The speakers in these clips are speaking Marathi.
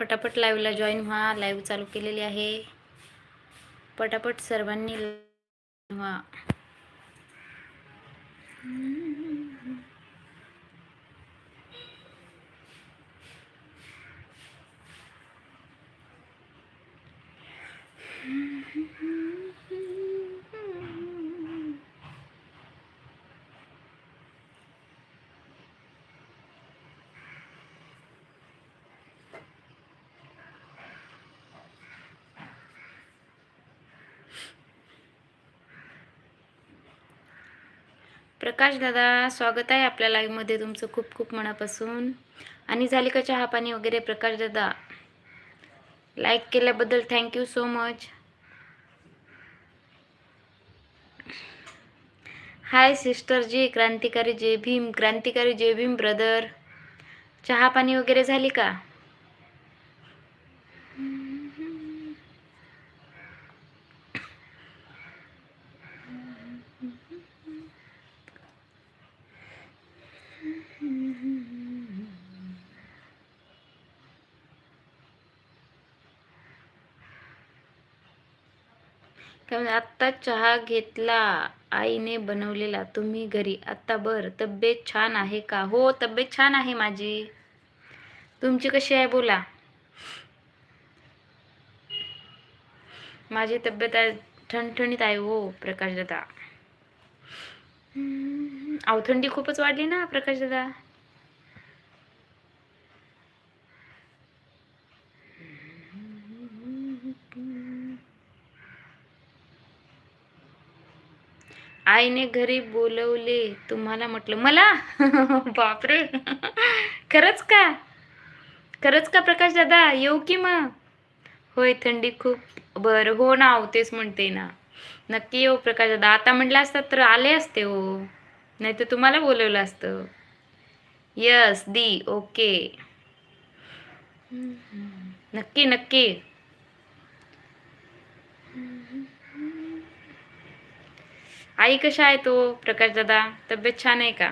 पटापट लाईव्हला जॉईन व्हा. लाईव्ह चालू केलेली आहे. पटापट सर्वांनी व्हा. प्रकाश दादा स्वागत आहे आपल्या लाईव्हमध्ये तुमचं खूप खूप मनापासून. आणि झाली का चहा पाणी वगैरे प्रकाश दादा? लाईक केल्याबद्दल thank you so much hi sister ji क्रांतिकारी जय भीम क्रांतिकारी जय भीम ब्रदर चहा पाणी वगैरे झाली का? काय आत्ता चहा घेतला आईने बनवलेला तुम्ही घरी. आत्ता बर तब्येत छान आहे का? हो तब्येत छान आहे माझी. तुमची कशी आहे? बोला. माझी तब्येत आहे ठणठणीत आहे हो प्रकाश दादा. अवथंडी खूपच वाढली ना प्रकाश दादा? आईने घरी बोलवले तुम्हाला म्हटलं मला? बापरे! खरंच का? खरंच का प्रकाश दादा? येऊ की मग? होय थंडी खूप. बरं हो ना हो तेच म्हणते ना. नक्की येऊ प्रकाश दादा आता म्हटलं असतात तर आले असते हो नाही तर तुम्हाला बोलवलं असतं. यस दी ओके. नक्की नक्की. आई कशा आहे तो? प्रकाश दादा तब्येत छान आहे का?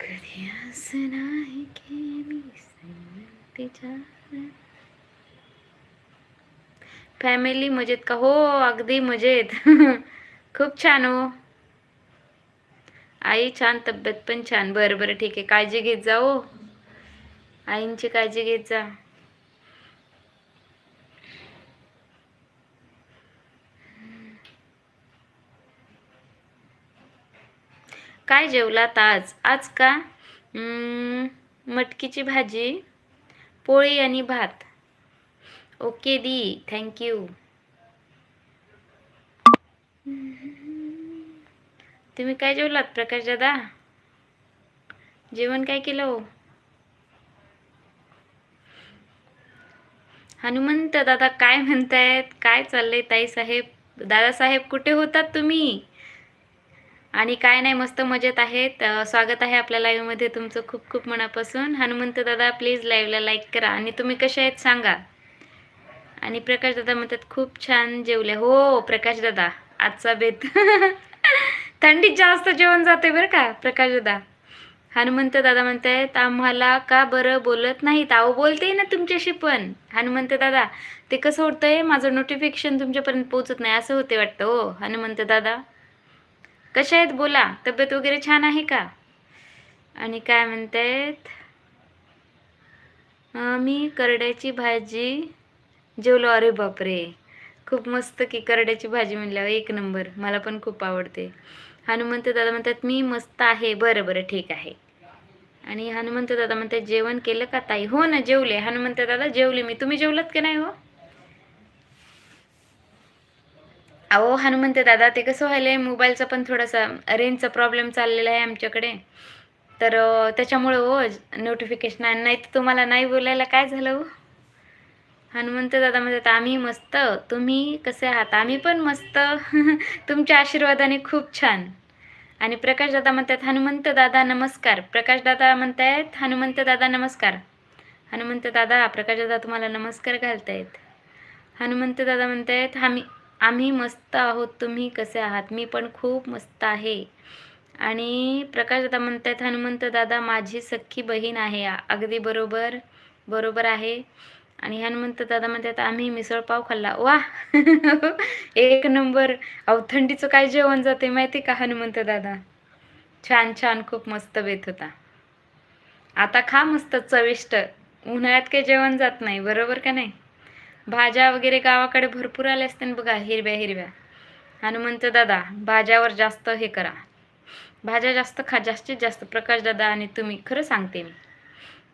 कधी असं नाही फॅमिली मजेत का? हो अगदी मजेत. खूप छान हो. आई छान तब्येत पण छान. बरं बरं ठीक आहे. काळजी घेत जा हो. आईंची काळजी घेत जा. काय जेवलात आज? आज का? मटकीची भाजी पोळी आणि भात. ओके दी थँक्यू तुम्ही काय जेवलात प्रकाश दादा? जेवण काय केलं हो? हनुमंत दादा काय म्हणतायत? काय चाललंय ताई साहेब दादासाहेब कुठे होतात तुम्ही? आणि काय नाही मस्त मजेत आहेत. स्वागत आहे आपल्या लाईव्हमध्ये तुमचं खूप खूप मनापासून. हनुमंत दादा प्लीज लाईव्हला लाईक करा. आणि तुम्ही कसे आहेत सांगा. आणि प्रकाश दादा म्हणतात खूप छान जेवले. हो प्रकाश दादा आजचा बेत. थंडीत जास्त जेवण जाते बरं का प्रकाश दादा. हनुमंत दादा म्हणतायत आम्हाला का बरं बोलत नाहीत? अहो बोलते ना तुमच्याशी पण. हनुमंत दादा ते कसं होतंय? माझं नोटिफिकेशन तुमच्यापर्यंत पोहोचत नाही. असं होते वाटतं हो हनुमंत दादा. कशा आहेत? बोला. तब्येत वगैरे छान आहे का? आणि काय म्हणतायत? मी करड्याची भाजी जेवलो. अरे बापरे. खूप मस्त की करड्याची भाजी म्हणल्यावर एक नंबर. मला पण खूप आवडते. हनुमंत दादा म्हणतात मी मस्त आहे. बरं बरं. ठीक आहे. आणि हनुमंत दादा म्हणतात जेवण केलं का ताई? हो ना जेवले. हनुमंत दादा जेवले मी. तुम्ही जेवलात की नाही हो? अहो हनुमंत दादा ते कसं व्हायलं आहे मोबाईलचा पण थोडासा रेंजचा प्रॉब्लेम चाललेला आहे आमच्याकडे. तर त्याच्यामुळं हो नोटिफिकेशन नाही तर तुम्हाला नाही बोलायला काय झालं हो? हनुमंत दादा म्हणतात आम्ही मस्त तुम्ही कसे आहात? आम्ही पण मस्त. तुमच्या आशीर्वादाने खूप छान. आणि प्रकाश दादा म्हणतात हनुमंत दादा नमस्कार. प्रकाश दादा म्हणतायत हनुमंत दादा नमस्कार. हनुमंत दादा प्रकाश दादा तुम्हाला नमस्कार घालतायत. हनुमंत दादा म्हणतायत आम्ही आम्ही मस्त आहोत तुम्ही कसे आहात? मी पण खूप मस्त आहे. आणि प्रकाश दादा म्हणतात हनुमंत दादा माझी सख्खी बहीण आहे. अगदी बरोबर बरोबर आहे. आणि हनुमंत दादा म्हणतात आम्ही मिसळपाव खाल्ला. वा एक नंबर. अवथंडीचं काय जेवण जाते माहिती का हनुमंत दादा छान छान खूप मस्त बेत होता. आता खा मस्त चविष्ट. उन्हाळ्यात काही जेवण जात नाही बरोबर का नाही? भाज्या वगैरे गावाकडे भरपूर आल्या असते ना बघा हिरव्या हिरव्या. हनुमंत दादा भाज्यावर जास्त हे करा. भाज्या जास्त खा जास्तीत जास्त प्रकाश दादा आणि तुम्ही खरं सांगते मी.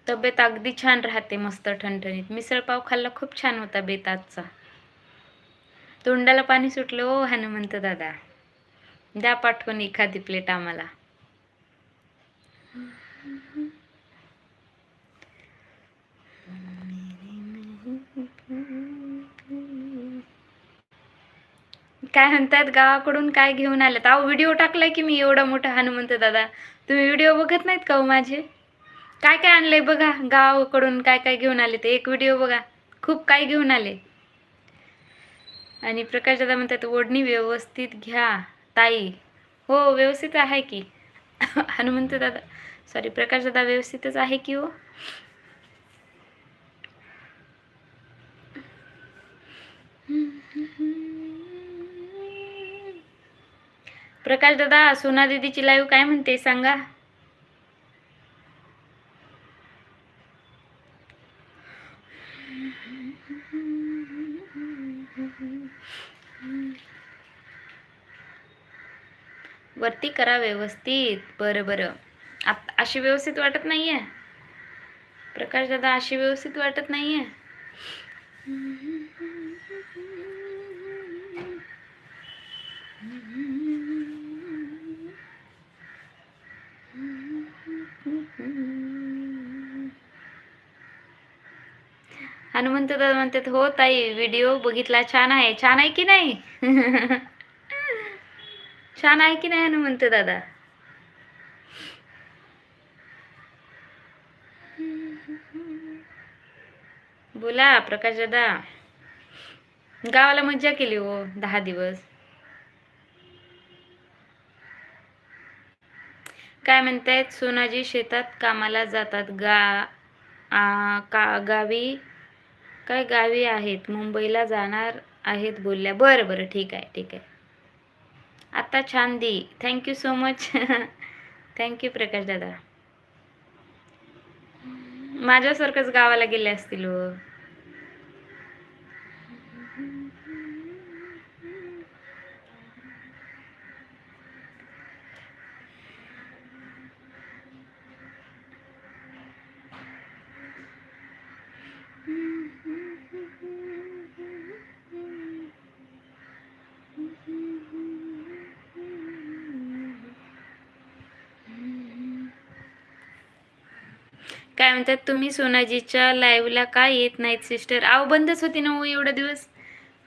तब्येत अगदी छान राहते मस्त ठणठणीत. मिसळपाव खाल्ला खूप छान होता बेताजचा तोंडाला पाणी सुटलं ओ हनुमंत दादा. द्या पाठवून एखादी प्लेट आम्हाला. काय म्हणतात गावाकडून काय घेऊन आलेत? अहो व्हिडिओ टाकलाय की मी एवढा मोठा हनुमंत दादा. तुम्ही व्हिडिओ बघत नाहीत का हो माझे? काय काय आणलंय बघा गावाकडून काय काय घेऊन आले ते? एक व्हिडिओ बघा. खूप काय घेऊन आले. आणि प्रकाश दादा म्हणतात ओढणी व्यवस्थित घ्या ताई. हो व्यवस्थित आहे की. हनुमंत दादा सॉरी प्रकाश दादा व्यवस्थितच आहे की हो? प्रकाश दादा सोना दीदीची लाईव्ह काय म्हणते सांगा? वरती करा व्यवस्थित. बरं बरं. आप अशी व्यवस्थित वाटत नाहीये? प्रकाश दादा अशी व्यवस्थित वाटत नाहीये? हनुमंत म्हणतात हो ताई व्हिडिओ बघितला छान आहे. छान आहे की नाही? छान आहे की नाही हनुमंत दादा? बोला प्रकाश दादा. गावाला मज्जा केली हो दहा दिवस. काय म्हणतायत? सोनाजी शेतात कामाला जातात गा आ, का गावी काय गावी आहेत? मुंबईला जाणार आहेत बोलल्या. बरं बरं ठीक आहे ठीक आहे. आत्ता छान दी. Thank you so much thank you Prakash दादा. माझ्यासारखंच गावाला गेले असतील हो. काय म्हणतात तुम्ही सोनाजीच्या लाईव्हला काय येत नाहीत सिस्टर आव बंदच होती ना हो एवढा दिवस.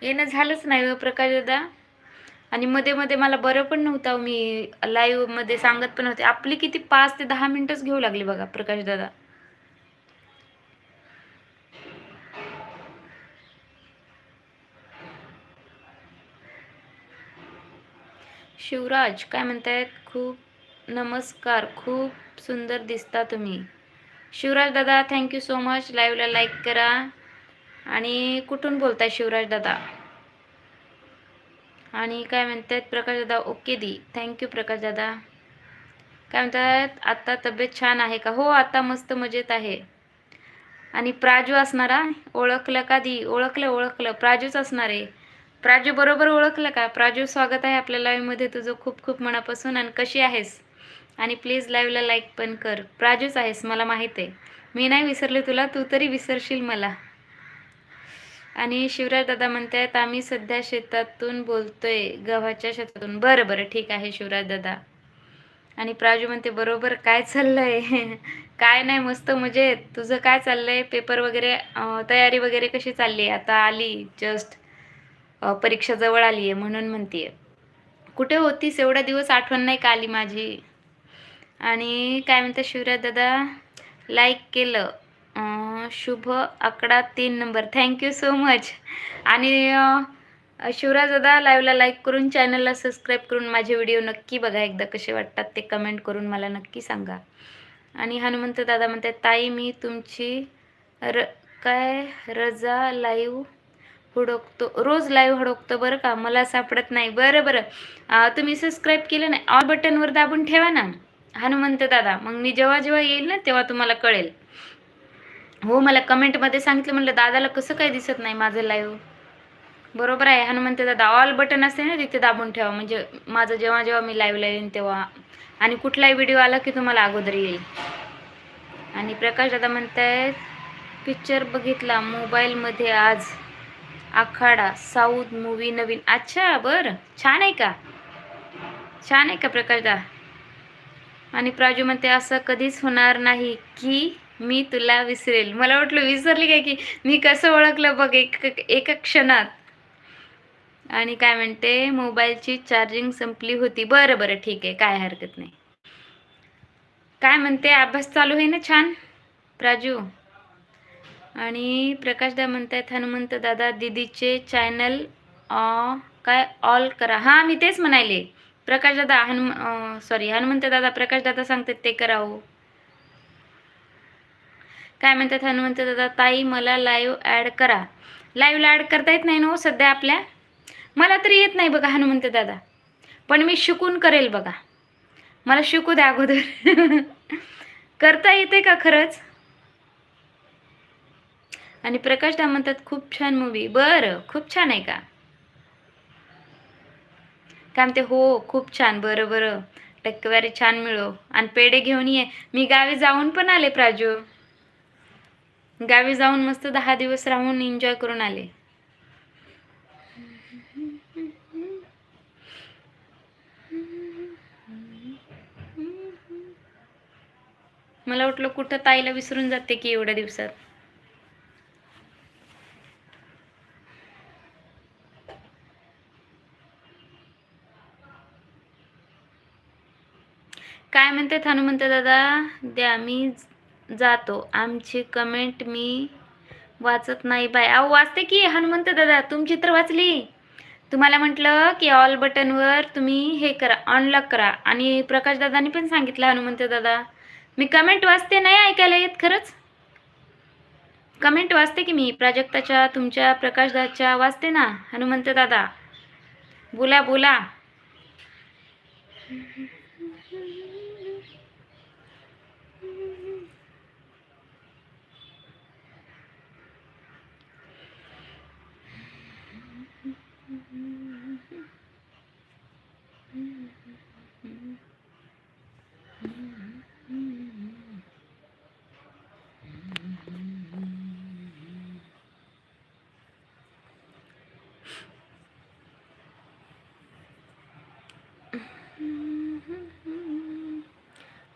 येणं झालंच नाही हो प्रकाश दादा. आणि मध्ये मध्ये मला बरं पण नव्हतं मी लाईव्हमध्ये सांगत पण होते. आपली किती पाच ते दहा मिनटंच घेऊ लागली बघा प्रकाश दादा. शिवराज काय म्हणतायत? खूप नमस्कार खूप सुंदर दिसता तुम्ही. शिवराज दादा थँक्यू सो मच लाईव्हला लाईक करा. आणि कुठून बोलताय शिवराज दादा? आणि काय म्हणतात प्रकाश दादा? ओके दी. थँक्यू प्रकाश दादा. काय म्हणतात? आत्ता तब्येत छान आहे का? हो आता मस्त मजेत आहे. आणि प्राजू असणारा? ओळखलं का दी? ओळखलं ओळखलं. प्राजूच असणार आहे. प्राजू बरोबर ओळखलं का? प्राजू स्वागत आहे आपल्या लाईव्हमध्ये तुझं खूप खूप मनापासून. आणि कशी आहेस? आणि प्लीज लाईव्हला लाईक पण कर. प्राजूच आहेस मला माहीत आहे. मी नाही विसरले तुला तू तरी विसरशील मला. आणि शिवराज दादा म्हणतायत आम्ही सध्या शेतातून बोलतोय गव्हाच्या शेतातून. बरं बरं ठीक आहे शिवराज दादा. आणि प्राजू म्हणते बरोबर काय चाललंय? काय नाही मस्त मजेत. तुझं काय चाललंय? पेपर वगैरे तयारी वगैरे कशी चालली? आहे आता आली जस्ट परीक्षा जवळ आली आहे म्हणून म्हणते कुठे होतीस? एवढा दिवस आठवण नाही का आली माझी? आणि काय म्हणतात शिवराज दादा? लाईक केलं. शुभ आकडा तीन नंबर थँक्यू सो मच आणि शिवराज दादा लाईव्हला लाईक करून चॅनलला सबस्क्राईब करून माझे व्हिडिओ नक्की बघा. एकदा कसे वाटतात ते कमेंट करून मला नक्की सांगा. आणि हनुमंत दादा म्हणतात ताई मी तुमची र काय? रजा लाईव्ह हुडकतो. रोज लाईव्ह हडकतो बरं का? मला सापडत नाही. बरं बरं. तुम्ही सबस्क्राईब केलं नाही. ऑल बटनवर दाबून ठेवा ना. हनुमंत दादा मग मी जेव्हा जेव्हा येईल ना तेव्हा तुम्हाला कळेल. हो मला कमेंटमध्ये सांगितलं म्हणलं दादाला कसं काय दिसत नाही माझं लाईव्ह बरोबर आहे हनुमंत दादा. ऑल बटन असते ना तिथे दाबून ठेवा. म्हणजे माझं जेव्हा जेव्हा मी लाईव्हला येईन तेव्हा. आणि कुठलाही व्हिडिओ आला की तुम्हाला अगोदर येईल. आणि प्रकाश दादा म्हणतायत पिक्चर बघितला मोबाईलमध्ये आज आखाडा साऊथ मूवी नवीन. अच्छा बरं. छान आहे का? छान आहे का प्रकाश दादा आणि प्राजू म्हणते असं कधीच होणार नाही की मी तुला विसरेल. मला वाटलं विसरली काय की मी कसं ओळखलं बघ एक एका क्षणात. आणि काय म्हणते मोबाईलची चार्जिंग संपली होती. बरं बरं ठीक आहे काय हरकत नाही. काय म्हणते अभ्यास चालू आहे ना छान? प्राजू. आणि प्रकाशदा म्हणतायत हनुमंत दादा दीदीचे चॅनल काय ऑल करा. हां मी तेच म्हणायले प्रकाश दादा हनुम सॉरी हनुमंतदादा प्रकाशदादा प्रकाश दादा सांगतात ते करा हो. काय म्हणतात हनुमंतदादा ताई मला लाईव्ह ॲड करा. लाईव्हला ॲड करता येत नाही ना हो सध्या आपल्या? मला तरी येत नाही बघा हनुमंत दादा. पण मी शिकून करेल बघा. मला शिकू द्या अगोदर. करता येते का खरंच? आणि प्रकाश दा म्हणतात खूप छान मूवी बरं खूप छान आहे का? काय म्हणते हो खूप छान बरं बरं. टक्केवारी छान मिळो आणि पेढे घेऊन ये. मी गावी जाऊन पण आले प्राजू. गावी जाऊन मस्त दहा दिवस राहून एन्जॉय करून आले. मला वाटलं कुठं ताईला विसरून जाते की एवढ्या दिवसात. काय म्हणतात हनुमंत दादा? द्या मी जातो. आमची कमेंट मी वाचत नाही बाय अहो वाचते की हनुमंत दादा. तुमची तर वाचली. तुम्हाला म्हटलं की ऑल बटनवर तुम्ही हे करा अनलॉक करा. आणि प्रकाश दादानी पण सांगितलं हनुमंत दादा. मी कमेंट वाचते नाही ऐकायला येत खरंच. कमेंट वाचते की मी? प्राजक्ताच्या तुमच्या प्रकाशदाच्या वाचते ना हनुमंत दादा. बोला बोला.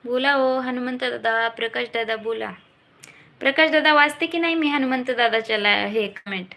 बोला ओ हनुमंत दादा प्रकाश दादा बोला. प्रकाश दादा वाचते की नाही? मी हनुमंत दादाच्या हे कमेंट